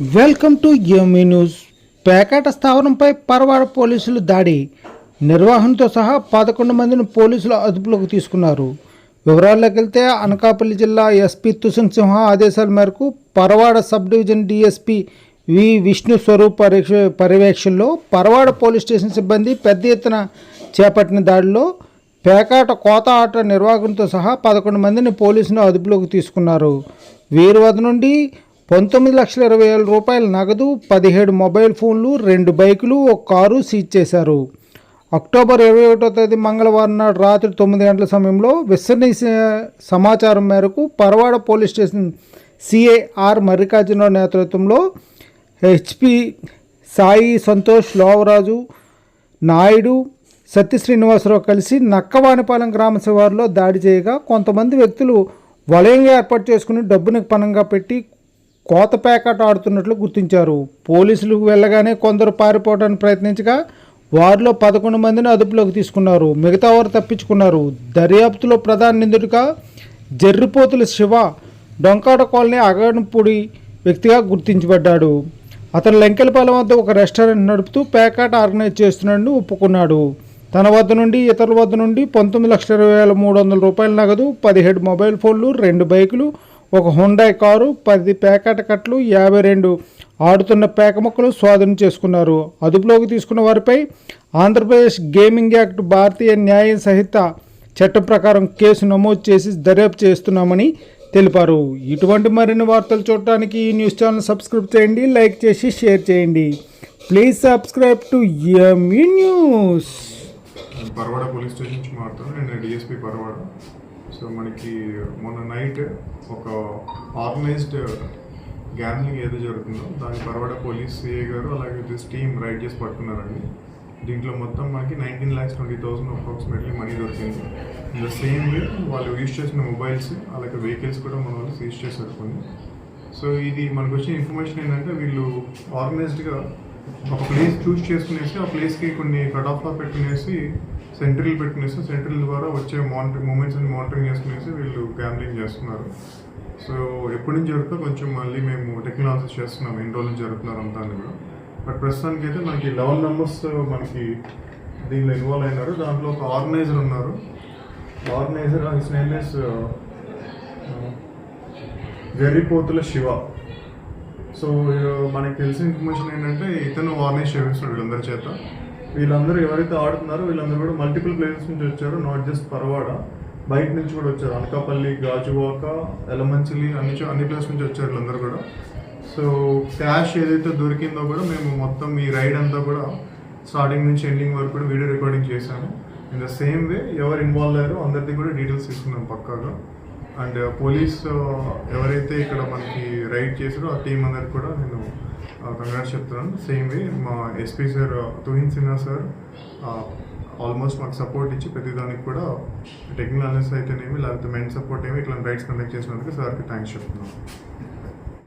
Welcome to యోమి news. పేకాట స్థావరంపై పరవాడ పోలీసులు దాడి. నిర్వహణతో సహా పదకొండు మందిని పోలీసులు అదుపులోకి తీసుకున్నారు. వివరాల్లోకి వెళ్తే అనకాపల్లి జిల్లా ఎస్పీ తుషన్ సింహ ఆదేశాల మేరకు Paravada sub division DSP V Vishnu Swaroop పరీక్ష పర్యవేక్షణలో పరవాడ పోలీస్ స్టేషన్ సిబ్బంది పెద్ద ఎత్తున చేపట్టిన దాడిలో పేకాట కోత ఆట నిర్వాహకులతో సహా పదకొండు మందిని పోలీసులు అదుపులోకి తీసుకున్నారు. వీరి వద్ద నుండి పంతొమ్మిది లక్షల ఇరవై వేల రూపాయల నగదు పదిహేడు మొబైల్ ఫోన్లు రెండు బైకులు ఒక కారు సీజ్ చేశారు. అక్టోబర్ ఇరవై ఒకటో తేదీ మంగళవారం నాడు రాత్రి తొమ్మిది గంటల సమయంలో విశ్వసనీయ సమాచారం మేరకు Paravada police station CAR Mallikarjunarao నేతృత్వంలో హెచ్పి సాయి సంతోష్ లోవరాజు నాయుడు సత్య శ్రీనివాసరావు కలిసి నక్కవానిపాలెం గ్రామ శివారులో దాడి చేయగా కొంతమంది వ్యక్తులు వలయంగా ఏర్పాటు చేసుకుని డబ్బుని పణంగా పెట్టి కోత పేకాట ఆడుతున్నట్లు గుర్తించారు. పోలీసులు వెళ్ళగానే కొందరు పారిపోవడానికి ప్రయత్నించగా వారిలో పదకొండు మందిని అదుపులోకి తీసుకున్నారు. మిగతా వారు తప్పించుకున్నారు. దర్యాప్తులో ప్రధాన నిందితుడిగా జర్రిపోతుల శివ డొంకాడ కాలనీ అగడంపూడి వ్యక్తిగా గుర్తించబడ్డాడు. అతను లెంకెలపాలెం వద్ద ఒక రెస్టారెంట్ నడుపుతూ పేకాట ఆర్గనైజ్ చేస్తున్నట్టు ఒప్పుకున్నాడు. తన వద్ద నుండి ఇతరుల వద్ద నుండి పంతొమ్మిది లక్షల ఇరవై వేల మూడు వందల రూపాయల నగదు పదిహేడు మొబైల్ ఫోన్లు రెండు బైకులు ఒక హుండాయ్ కారు పది పేకాట కట్లు యాభై రెండు ఆడుతున్న పేక మొక్కలు స్వాధీనం చేసుకున్నారు. అదుపులోకి తీసుకున్న వారిపై ఆంధ్రప్రదేశ్ గేమింగ్ యాక్ట్ భారతీయ న్యాయ సహిత చట్టం ప్రకారం కేసు నమోదు చేసి దర్యాప్తు చేస్తున్నామని తెలిపారు. ఇటువంటి మరిన్ని వార్తలు చూడటానికి ఈ న్యూస్ ఛానల్ సబ్స్క్రైబ్ చేయండి లైక్ చేసి షేర్ చేయండి. Please subscribe to ME news Paravada police station నుంచి మాట్లాడుతున్నాను. నేను డిఎస్పీ పరవాడ. సో మనకి మొన్న నైట్ ఒక ఆర్గనైజ్డ్ గ్యాంబ్లింగ్ ఏదో జరుగుతుందో దాని పరవాడ పోలీస్ సిఏ గారు అలాగే దిస్ టీమ్ రైడ్ చేసి పట్టుకున్నారండి. దీంట్లో మొత్తం మనకి nineteen lakhs twenty thousand approximately money దొరికింది. ఇన్ ద సేమ్ వే వాళ్ళు యూజ్ చేసిన మొబైల్స్ అలాగే వెహికల్స్ కూడా మన వాళ్ళు సీజ్ చేశారు కొన్ని. సో ఇది మనకు వచ్చిన ఇన్ఫర్మేషన్ ఏంటంటే వీళ్ళు ఆర్గనైజ్డ్గా ఒక ప్లేస్ చూస్ చేసుకునేసి ఆ ప్లేస్కి కొన్ని కట్ ఆఫ్లో పెట్టుకునేసి సెంట్రల్ పెట్టినేసి సెంట్రల్ ద్వారా వచ్చే మానిటరింగ్ మూమెంట్స్ అని మానిటరింగ్ చేసుకునేసి వీళ్ళు గ్యాంబ్లింగ్ చేస్తున్నారు. సో ఎప్పటి నుంచి జరుగుతుందో కొంచెం మళ్ళీ మేము టెక్నాలజీ చేస్తున్నాం ఎన్ని రోజులు నుంచి జరుగుతున్నారు అంతా కూడా. బట్ ప్రస్తుతానికి అయితే మనకి లెవెన్ మెంబర్స్ మనకి దీనిలో ఇన్వాల్వ్ అయినారు. దాంట్లో ఒక ఆర్గనైజర్ ఉన్నారు. Organiser his name is Verripotula Siva so మనకి తెలిసిన ఇన్ఫర్మేషన్ ఏంటంటే ఇతను ఆర్గనైజ్ చేపిస్తున్నాడు వీళ్ళందరి చేత. వీళ్ళందరూ ఎవరైతే ఆడుతున్నారో వీళ్ళందరూ కూడా మల్టిపుల్ ప్లేసెస్ నుంచి వచ్చారు నాట్ జస్ట్ పరవాడ బయట నుంచి కూడా వచ్చారు. అనకాపల్లి గాజువాక ఎలమంచిలి అన్ని అన్ని ప్లేస్ నుంచి వచ్చారు వీళ్ళందరూ కూడా. సో క్యాష్ ఏదైతే దొరికిందో కూడా మేము మొత్తం ఈ రైడ్ అంతా కూడా స్టార్టింగ్ నుంచి ఎండింగ్ వరకు కూడా వీడియో రికార్డింగ్ చేశాము. ఇన్ ద సేమ్ వే ఎవరు ఇన్వాల్వ్ అయ్యారో అందరిది కూడా డీటెయిల్స్ తీసుకున్నాం పక్కాగా. అండ్ పోలీస్ uh, uh, ఎవరైతే ఇక్కడ మనకి రైడ్ చేశారో ఆ టీం అందరికి కూడా నేను కంగ్రాట్స్ చెప్తున్నాను సేమ్ వే మా SP sir Tuhin Sinha sir almost మాకు సపోర్ట్ ఇచ్చి ప్రతిదానికి కూడా టెక్నాలజీస్ అయితేనేమి లేకపోతే మెయిన్ సపోర్ట్ ఏమి ఇట్లా రైట్స్ కండక్ట్ చేసినందుకు సార్కి థ్యాంక్స్ చెప్తున్నాను